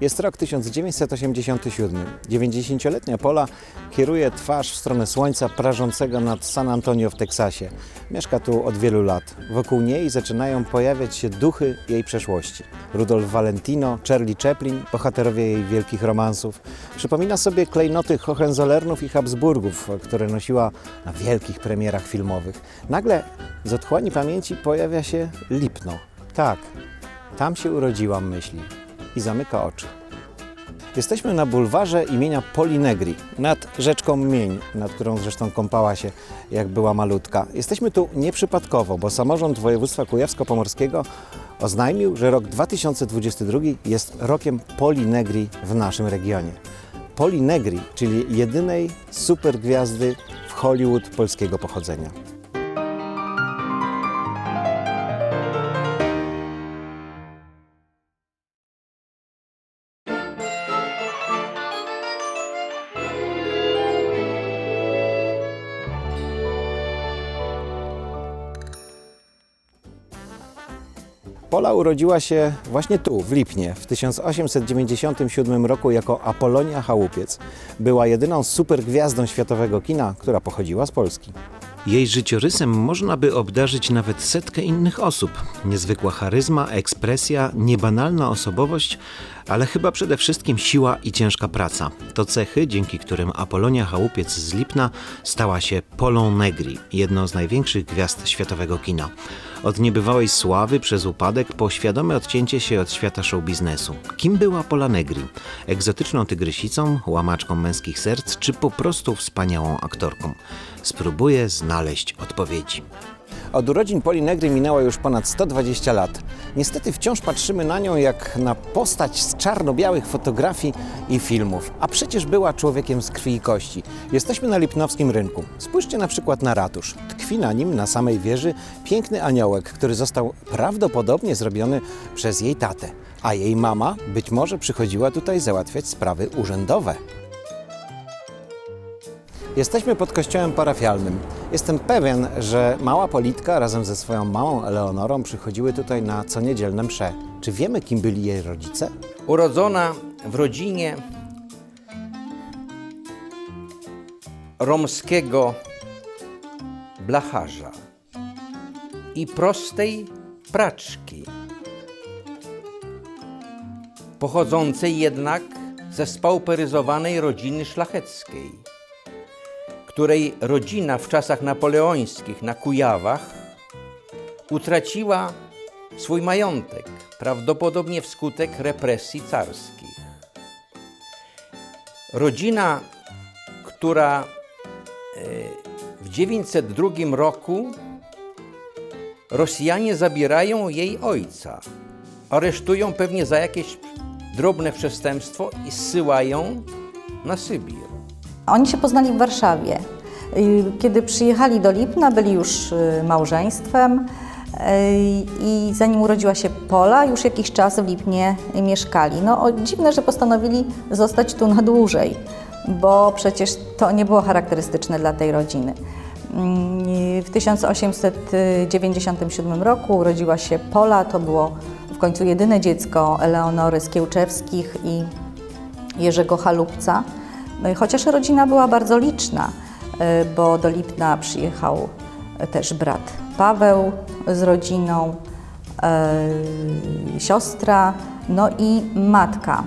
Jest rok 1987. 90-letnia Pola kieruje twarz w stronę słońca prażącego nad San Antonio w Teksasie. Mieszka tu od wielu lat. Wokół niej zaczynają pojawiać się duchy jej przeszłości. Rudolf Valentino, Charlie Chaplin, bohaterowie jej wielkich romansów. Przypomina sobie klejnoty Hohenzollernów i Habsburgów, które nosiła na wielkich premierach filmowych. Nagle z otchłani pamięci pojawia się Lipno. Tak, tam się urodziłam, myśli. I zamyka oczy. Jesteśmy na bulwarze imienia Polinegri, nad rzeczką Mień, nad którą zresztą kąpała się, jak była malutka. Jesteśmy tu nieprzypadkowo, bo samorząd województwa kujawsko-pomorskiego oznajmił, że rok 2022 jest rokiem Polinegri w naszym regionie. Polinegri, czyli jedynej supergwiazdy w Hollywood polskiego pochodzenia. Pola urodziła się właśnie tu, w Lipnie, w 1897 roku jako Apolonia Chałupiec. Była jedyną supergwiazdą światowego kina, która pochodziła z Polski. Jej życiorysem można by obdarzyć nawet setkę innych osób. Niezwykła charyzma, ekspresja, niebanalna osobowość, ale chyba przede wszystkim siła i ciężka praca. To cechy, dzięki którym Apolonia Chałupiec z Lipna stała się Polą Negri, jedną z największych gwiazd światowego kina. Od niebywałej sławy przez upadek po świadome odcięcie się od świata show biznesu. Kim była Pola Negri? Egzotyczną tygrysicą, łamaczką męskich serc, czy po prostu wspaniałą aktorką? Spróbuję znaleźć odpowiedzi. Od urodzin Poli Negri minęło już ponad 120 lat. Niestety wciąż patrzymy na nią jak na postać z czarno-białych fotografii i filmów, a przecież była człowiekiem z krwi i kości. Jesteśmy na Lipnowskim Rynku. Spójrzcie na przykład na ratusz. Tkwi na nim, na samej wieży, piękny aniołek, który został prawdopodobnie zrobiony przez jej tatę. A jej mama być może przychodziła tutaj załatwiać sprawy urzędowe. Jesteśmy pod kościołem parafialnym. Jestem pewien, że mała Politka razem ze swoją małą Eleonorą przychodziły tutaj na co niedzielne msze. Czy wiemy, kim byli jej rodzice? Urodzona w rodzinie romskiego blacharza i prostej praczki, pochodzącej jednak ze spauperyzowanej rodziny szlacheckiej, której rodzina w czasach napoleońskich na Kujawach utraciła swój majątek, prawdopodobnie wskutek represji carskich. Rodzina, która e, w 902 roku Rosjanie zabierają jej ojca, aresztują pewnie za jakieś drobne przestępstwo i zsyłają na Sybir. Oni się poznali w Warszawie. Kiedy przyjechali do Lipna, byli już y, małżeństwem y, i zanim urodziła się Pola, już jakiś czas w Lipnie mieszkali. No dziwne, że postanowili zostać tu na dłużej, bo przecież to nie było charakterystyczne dla tej rodziny. Mm, W 1897 roku urodziła się Pola, to było w końcu jedyne dziecko Eleonory Skiełczewskich i Jerzego Chalupca. No chociaż rodzina była bardzo liczna, y, bo do Lipna przyjechał też brat Paweł z rodziną, y, siostra, no i matka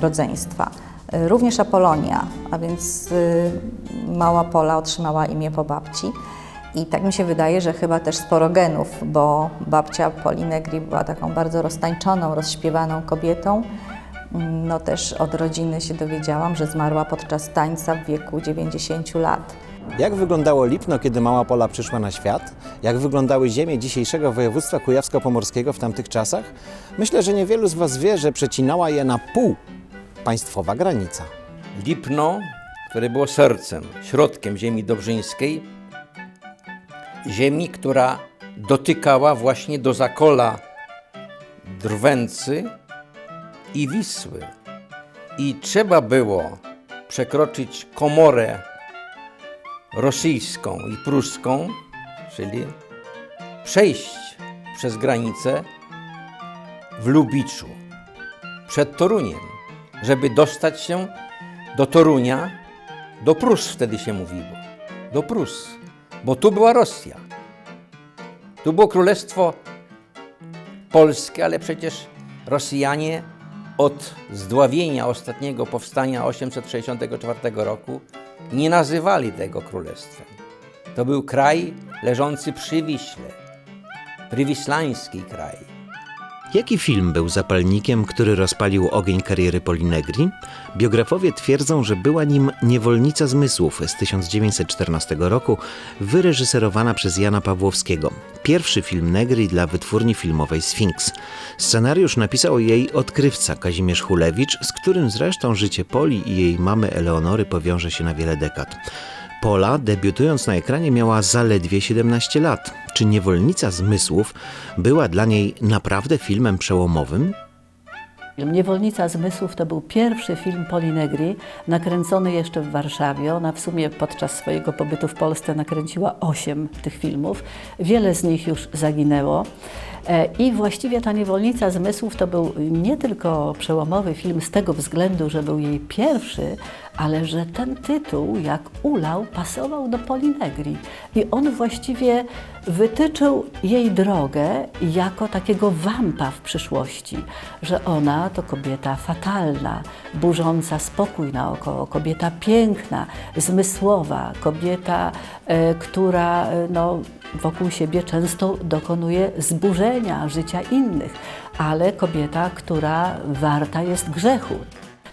rodzeństwa. Również Apolonia, a więc mała Pola otrzymała imię po babci. I tak mi się wydaje, że chyba też sporo genów, bo babcia Poli Negri była taką bardzo roztańczoną, rozśpiewaną kobietą. No też od rodziny się dowiedziałam, że zmarła podczas tańca w wieku 90 lat. Jak wyglądało Lipno, kiedy mała Pola przyszła na świat? Jak wyglądały ziemie dzisiejszego województwa kujawsko-pomorskiego w tamtych czasach? Myślę, że niewielu z Was wie, że przecinała je na pół państwowa granica. Lipno, które było sercem, środkiem ziemi dobrzyńskiej, ziemi, która dotykała właśnie do zakola Drwęcy i Wisły. I trzeba było przekroczyć komorę rosyjską i pruską, czyli przejść przez granicę w Lubiczu, przed Toruniem. żeby dostać się do Torunia, do Prus wtedy się mówiło, do Prus, bo tu była Rosja. Tu było Królestwo Polskie, ale przecież Rosjanie od zdławienia ostatniego powstania 864 roku nie nazywali tego królestwem. To był kraj leżący przy Wiśle, przywislański kraj. Jaki film był zapalnikiem, który rozpalił ogień kariery Polinegri? Biografowie twierdzą, że była nim Niewolnica Zmysłów z 1914 roku, wyreżyserowana przez Jana Pawłowskiego. Pierwszy film Negri dla wytwórni filmowej Sphinx. Scenariusz napisał jej odkrywca Kazimierz Hulewicz, z którym zresztą życie Poli i jej mamy Eleonory powiąże się na wiele dekad. Pola, debiutując na ekranie, miała zaledwie 17 lat. Czy Niewolnica Zmysłów była dla niej naprawdę filmem przełomowym? Niewolnica Zmysłów to był pierwszy film Poli Negri, nakręcony jeszcze w Warszawie. Ona w sumie podczas swojego pobytu w Polsce nakręciła osiem tych filmów. Wiele z nich już zaginęło. E, I właściwie ta Niewolnica Zmysłów to był nie tylko przełomowy film z tego względu, że był jej pierwszy, ale że ten tytuł, jak ulał, pasował do Poli Negri. I on właściwie wytyczył jej drogę jako takiego wampa w przyszłości, że ona to kobieta fatalna, burząca spokój naokoło, kobieta piękna, zmysłowa, kobieta, e, która e, no, wokół siebie często dokonuje zburzenia życia innych, ale kobieta, która warta jest grzechu.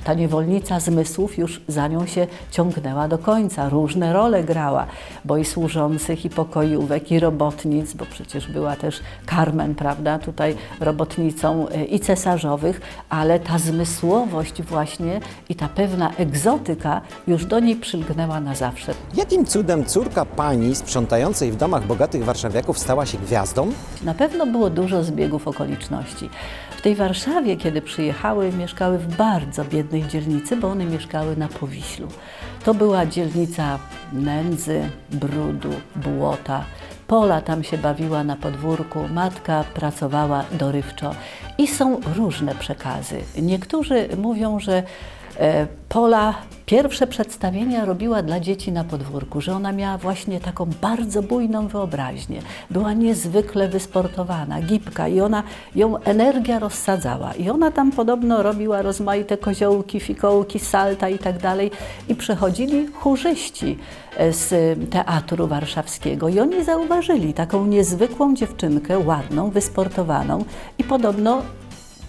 Ta niewolnica zmysłów już za nią się ciągnęła do końca. Różne role grała, bo i służących, i pokojówek, i robotnic, bo przecież była też Carmen, prawda, tutaj robotnicą y, i cesarzowych, ale ta zmysłowość właśnie i ta pewna egzotyka już do niej przylgnęła na zawsze. Jakim cudem córka pani sprzątającej w domach bogatych warszawiaków stała się gwiazdą? Na pewno było dużo zbiegów okoliczności. W tej Warszawie, kiedy przyjechały, mieszkały w bardzo dzielnicy, bo one mieszkały na Powiślu. To była dzielnica nędzy, brudu, błota. Pola tam się bawiła na podwórku, matka pracowała dorywczo. I są różne przekazy. Niektórzy mówią, że Pola pierwsze przedstawienia robiła dla dzieci na podwórku, że ona miała właśnie taką bardzo bujną wyobraźnię. Była niezwykle wysportowana, gibka i ona ją energia rozsadzała. I ona tam podobno robiła rozmaite koziołki, fikołki, salta i tak dalej. I przychodzili chórzyści e, z teatru warszawskiego i oni zauważyli taką niezwykłą dziewczynkę, ładną, wysportowaną i podobno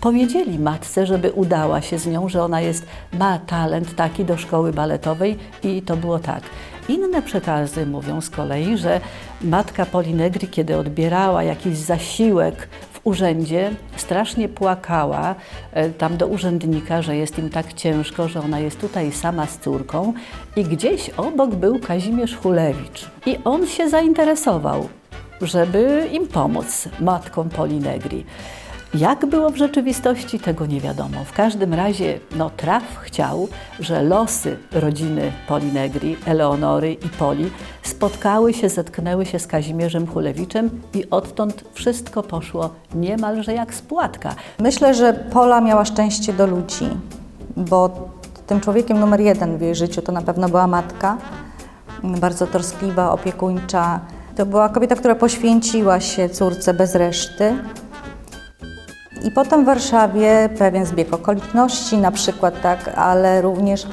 Powiedzieli matce, żeby udała się z nią, że ona jest, ma talent taki do szkoły baletowej i to było tak. Inne przekazy mówią z kolei, że matka Polinegri, kiedy odbierała jakiś zasiłek w urzędzie, strasznie płakała e, tam do urzędnika, że jest im tak ciężko, że ona jest tutaj sama z córką i gdzieś obok był Kazimierz Hulewicz i on się zainteresował, żeby im pomóc, matkom Polinegri. Jak było w rzeczywistości, tego nie wiadomo. W każdym razie no, traf chciał, że losy rodziny Polinegri, Eleonory i Poli spotkały się, zetknęły się z Kazimierzem Hulewiczem i odtąd wszystko poszło niemalże jak spłatka. Myślę, że Pola miała szczęście do ludzi, bo tym człowiekiem numer jeden w jej życiu to na pewno była matka, bardzo troskliwa, opiekuńcza. To była kobieta, która poświęciła się córce bez reszty. I potem w Warszawie pewien zbieg okoliczności, na przykład tak, ale również y,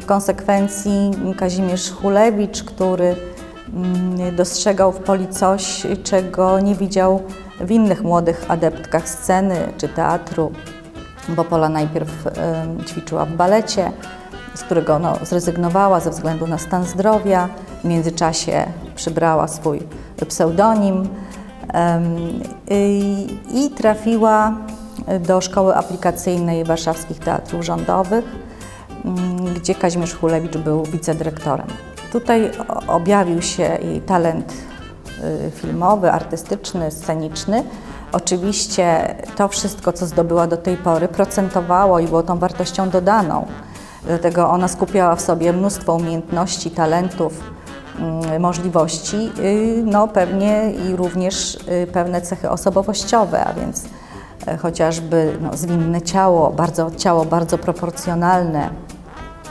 w konsekwencji Kazimierz Hulewicz, który mm, dostrzegał w Poli coś, czego nie widział w innych młodych adeptkach sceny czy teatru, bo Pola najpierw y, ćwiczyła w balecie, z którego no, zrezygnowała ze względu na stan zdrowia. W międzyczasie przybrała swój pseudonim i- i trafiła do szkoły aplikacyjnej warszawskich teatrów rządowych, mm, gdzie Kazimierz Hulewicz był wicedyrektorem. Tutaj objawił się jej talent y, filmowy, artystyczny, sceniczny. Oczywiście to wszystko, co zdobyła do tej pory, procentowało i było tą wartością dodaną. Dlatego ona skupiała w sobie mnóstwo umiejętności, talentów, możliwości, y, no pewnie i również y, pewne cechy osobowościowe, a więc e, chociażby no, zwinne ciało, bardzo, ciało bardzo proporcjonalne,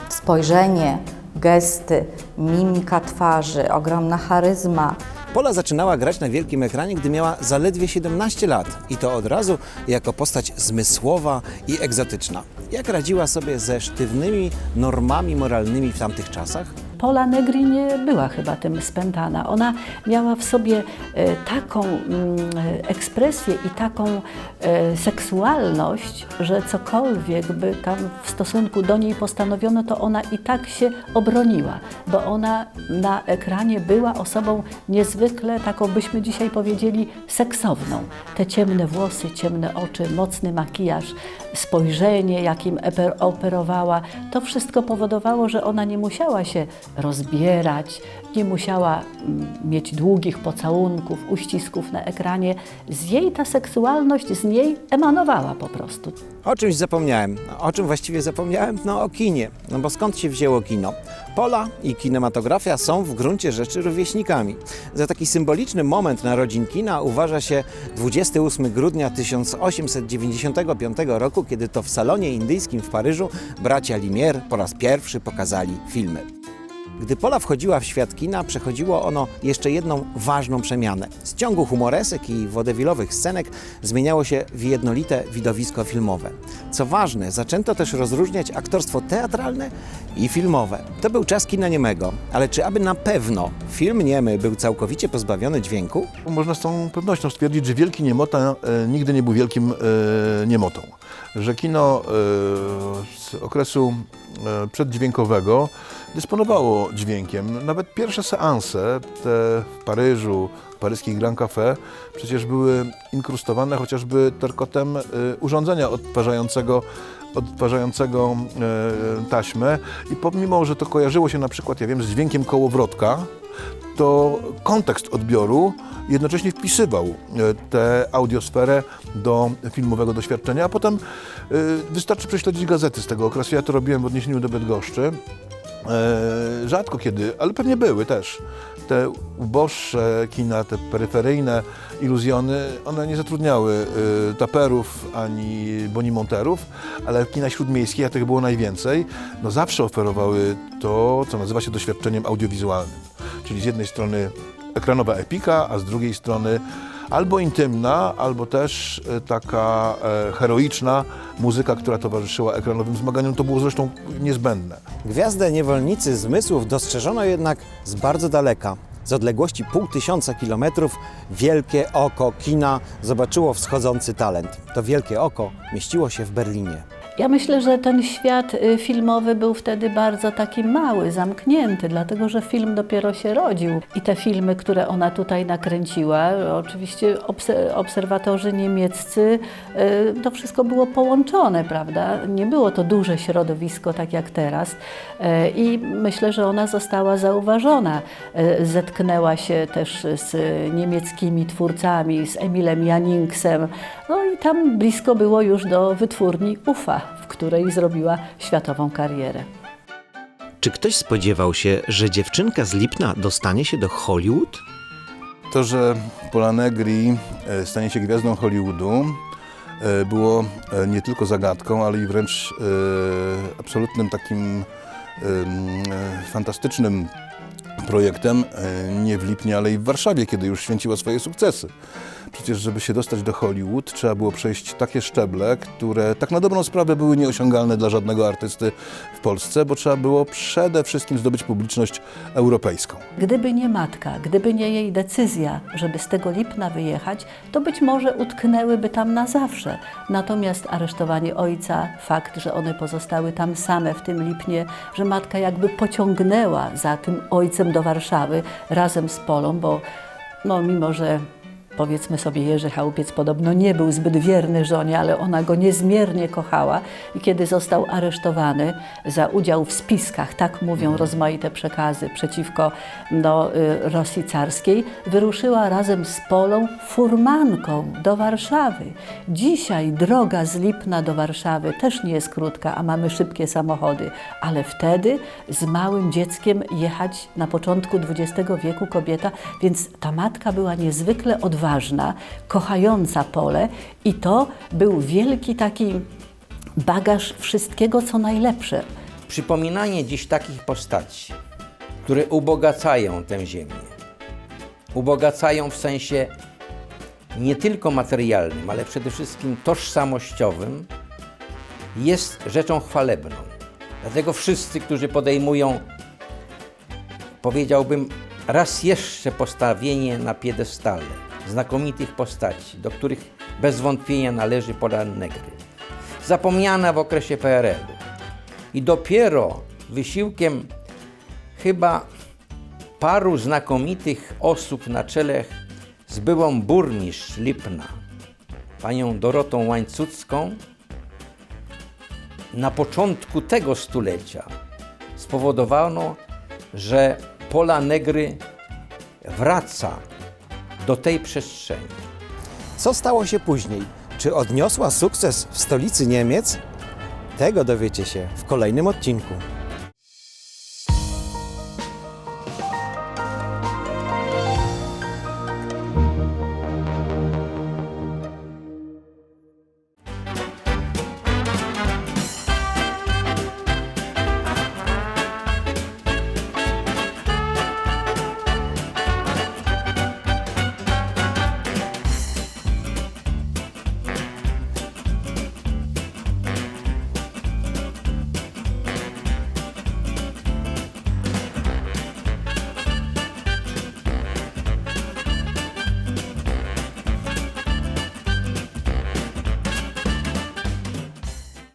spojrzenie, gesty, mimika twarzy, ogromna charyzma. Pola zaczynała grać na wielkim ekranie, gdy miała zaledwie 17 lat i to od razu jako postać zmysłowa i egzotyczna. Jak radziła sobie ze sztywnymi normami moralnymi w tamtych czasach? Pola Negri nie była chyba tym spętana. Ona miała w sobie e, taką mm, ekspresję i taką e, seksualność, że cokolwiek by tam w stosunku do niej postanowiono, to ona i tak się obroniła, bo ona na ekranie była osobą niezwykle taką, byśmy dzisiaj powiedzieli, seksowną. Te ciemne włosy, ciemne oczy, mocny makijaż, spojrzenie, jakim operowała, to wszystko powodowało, że ona nie musiała się rozbierać, nie musiała mm, mieć długich pocałunków, uścisków na ekranie. Z jej ta seksualność z niej emanowała po prostu. O czymś zapomniałem. O czym właściwie zapomniałem? No o kinie. No bo skąd się wzięło kino? Pola i kinematografia są w gruncie rzeczy rówieśnikami. Za taki symboliczny moment narodzin kina uważa się 28 grudnia 1895 roku, kiedy to w salonie indyjskim w Paryżu bracia Limier po raz pierwszy pokazali filmy. Gdy Pola wchodziła w świat kina, przechodziło ono jeszcze jedną ważną przemianę. Z ciągu humoresek i wodewilowych scenek zmieniało się w jednolite widowisko filmowe. Co ważne, zaczęto też rozróżniać aktorstwo teatralne i filmowe. To był czas kina niemego, ale czy aby na pewno film niemy był całkowicie pozbawiony dźwięku? Można z tą pewnością stwierdzić, że wielki niemota e, nigdy nie był wielkim e, niemotą. Że kino e, z okresu e, przeddźwiękowego dysponowało dźwiękiem. Nawet pierwsze seanse, te w Paryżu, paryskich Grand Café, przecież były inkrustowane chociażby terkotem e, urządzenia odtwarzającego odtwarzającego e, taśmę i pomimo, że to kojarzyło się na przykład, ja wiem, z dźwiękiem kołowrotka, to kontekst odbioru jednocześnie wpisywał e, tę audiosferę do filmowego doświadczenia, a potem wystarczy prześledzić gazety z tego okresu. Ja to robiłem w odniesieniu do Bydgoszczy. E, Rzadko kiedy, ale pewnie były też. Te uboższe kina, te peryferyjne iluzjony, one nie zatrudniały e, taperów ani bonimonterów, ale kina śródmiejskie, a tych było najwięcej, no zawsze oferowały to, co nazywa się doświadczeniem audiowizualnym. Czyli z jednej strony ekranowa epika, a z drugiej strony albo intymna, albo też e, taka e, heroiczna muzyka, która towarzyszyła ekranowym zmaganiom. To było zresztą niezbędne. Gwiazdę niewolnicy zmysłów dostrzeżono jednak z bardzo daleka. Z odległości pół tysiąca kilometrów wielkie oko kina zobaczyło wschodzący talent. To wielkie oko mieściło się w Berlinie. Ja myślę, że ten świat y, filmowy był wtedy bardzo taki mały, zamknięty, dlatego że film dopiero się rodził. I te filmy, które ona tutaj nakręciła, oczywiście obse- obserwatorzy niemieccy, y, to wszystko było połączone, prawda? Nie było to duże środowisko, tak jak teraz. Y, I myślę, że ona została zauważona. Zetknęła się też z niemieckimi twórcami, z Emilem Janingsem. No i tam blisko było już do wytwórni UFA, w której zrobiła światową karierę. Czy ktoś spodziewał się, że dziewczynka z Lipna dostanie się do Hollywood? To, że Pola Negri e, stanie się gwiazdą Hollywoodu, e, było e, nie tylko zagadką, ale i wręcz absolutnym takim fantastycznym projektem, e, nie w Lipnie, ale i w Warszawie, kiedy już święciła swoje sukcesy. Przecież, żeby się dostać do Hollywood, trzeba było przejść takie szczeble, które tak na dobrą sprawę były nieosiągalne dla żadnego artysty w Polsce, bo trzeba było przede wszystkim zdobyć publiczność europejską. Gdyby nie matka, gdyby nie jej decyzja, żeby z tego Lipna wyjechać, to być może utknęłyby tam na zawsze. Natomiast aresztowanie ojca, fakt, że one pozostały tam same w tym Lipnie, że matka jakby pociągnęła za tym ojcem do Warszawy razem z Polą, bo no, mimo, że Powiedzmy sobie, Jerzy Chałupiec podobno nie był zbyt wierny żonie, ale ona go niezmiernie kochała i kiedy został aresztowany za udział w spiskach, tak mówią rozmaite przekazy przeciwko no, y, Rosji carskiej, wyruszyła razem z Polą furmanką do Warszawy. Dzisiaj droga z Lipna do Warszawy też nie jest krótka, a mamy szybkie samochody, ale wtedy z małym dzieckiem jechać na początku XX wieku kobieta, więc ta matka była niezwykle odważna odważna, kochająca pole i to był wielki taki bagaż wszystkiego, co najlepsze. Przypominanie dziś takich postaci, które ubogacają tę ziemię, ubogacają w sensie nie tylko materialnym, ale przede wszystkim tożsamościowym, jest rzeczą chwalebną. Dlatego wszyscy, którzy podejmują, powiedziałbym, raz jeszcze postawienie na piedestale znakomitych postaci, do których bez wątpienia należy Polan Negry, zapomniana w okresie PRL-u. I dopiero wysiłkiem chyba paru znakomitych osób na czele z byłą burmistrz Lipna, panią Dorotą Łańcucką, na początku tego stulecia spowodowano, że Pola Negry wraca do tej przestrzeni. Co stało się później? Czy odniosła sukces w stolicy Niemiec? Tego dowiecie się w kolejnym odcinku.